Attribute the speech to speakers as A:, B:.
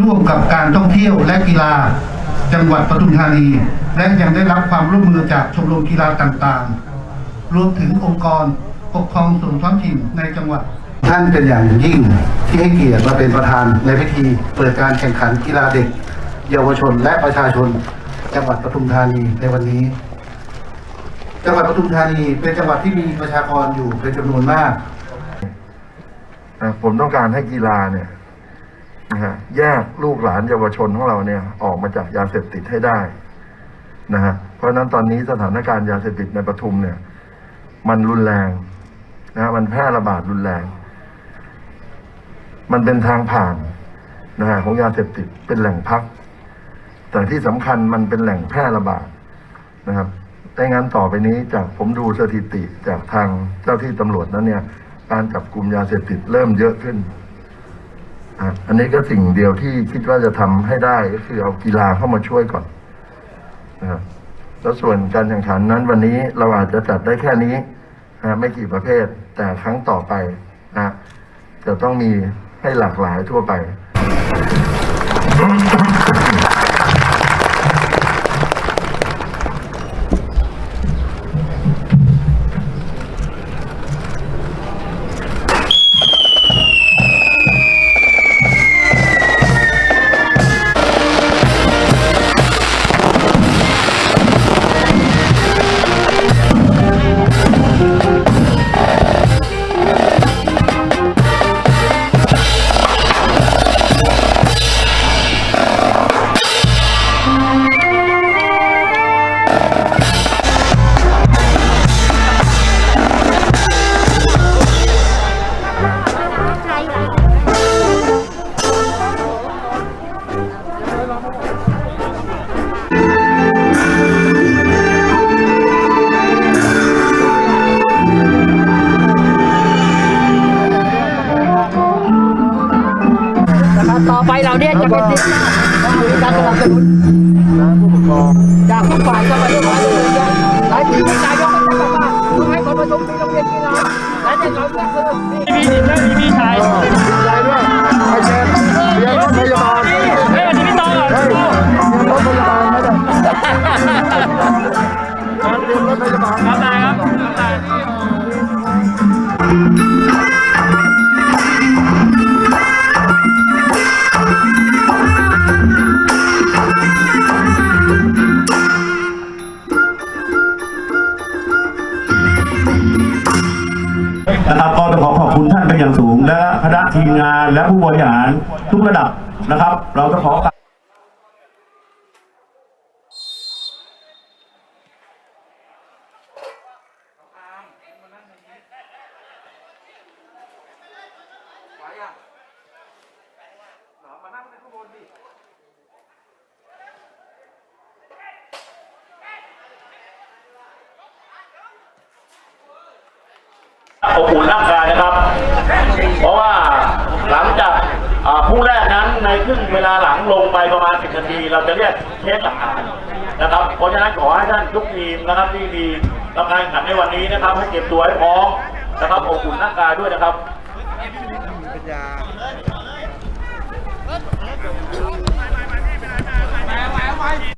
A: ร่วมกับการท่องเที่ยวและกีฬา จังหวัดปทุมธานี และยังได้รับความร่วมมือจากชมรมกีฬาต่างๆ รวมถึงองค์กรปกครองส่วนท้องถิ่นในจังหวัด ท่านเป็นอย่างยิ่งที่ให้เกียรติมาเป็นประธานในพิธีเปิดการแข่งขันกีฬาเด็ก เยาวชนและประชาชน จังหวัดปทุมธานีในวันนี้ จังหวัดปทุมธานีเป็นจังหวัดที่มีประชากรอยู่เป็นจำนวนมาก
B: นะผมต้องการให้กีฬาเนี่ย นะฮะแยกลูกหลานเยาวชนของเราเนี่ยออกมาจากยาเสพติดให้ได้นะฮะเพราะฉะนั้นตอนนี้สถานการณ์ยาเสพติดในปทุมเนี่ย มันรุนแรงนะฮะมันแพร่ระบาดรุนแรง มันเป็นทางผ่านนะฮะของยาเสพติดเป็นแหล่งพัก แต่ที่สำคัญมันเป็นแหล่งแพร่ระบาดนะครับแต่งั้นต่อไปนี้จากผมดูสถิติจากทางเจ้าที่ตำรวจนั้นเนี่ย การจับกลุ่มยาเสพติดเริ่มเยอะขึ้น อันนี้ก็สิ่งเดียวที่คิดว่าจะทำให้ได้ก็คือเอากีฬาเข้ามาช่วยก่อนนะครับแล้วส่วนการแข่งขันนั้นวันนี้เราอาจจะจัดได้แค่นี้นะไม่กี่ประเภท แต่ครั้งต่อไปนะจะต้องมีให้หลากหลายทั่วไป
C: ต่อไปเราเนี่ยจะเป็นทีมชาติต้องมีการสนับสนุน
B: นผู้ปกครอง
C: จากทุกฝ่ายเข้ามาร่วมมือกันหลายทีมนายกก็จะบอกว่าคุณให้คนมาชมมีโรงเรียนกีฬาและในเราเนี่ยคือมีมีและมีมีชาย
B: นะ
C: ครับ
D: ก็ต้องขอขอบคุณท่านเป็นอย่างสูง และคณะทีมงานและผู้บริหารทุกระดับนะครับ เราต้องขอกราบ
E: อบอุ่นร่างกายนะครับ เพราะว่าหลังจากผู้แรกนั้นในครึ่งเวลาหลังลงไปประมาณ 10 นาที เราจะเรียกเทสหลักฐานนะครับ เพราะฉะนั้นขอให้ท่านทุกทีมนะครับที่มีรับกานขันในวันนี้นะครับ ให้เก็บตัวให้พร้อมนะครับอบอุ่นร่างกายด้วยนะครับ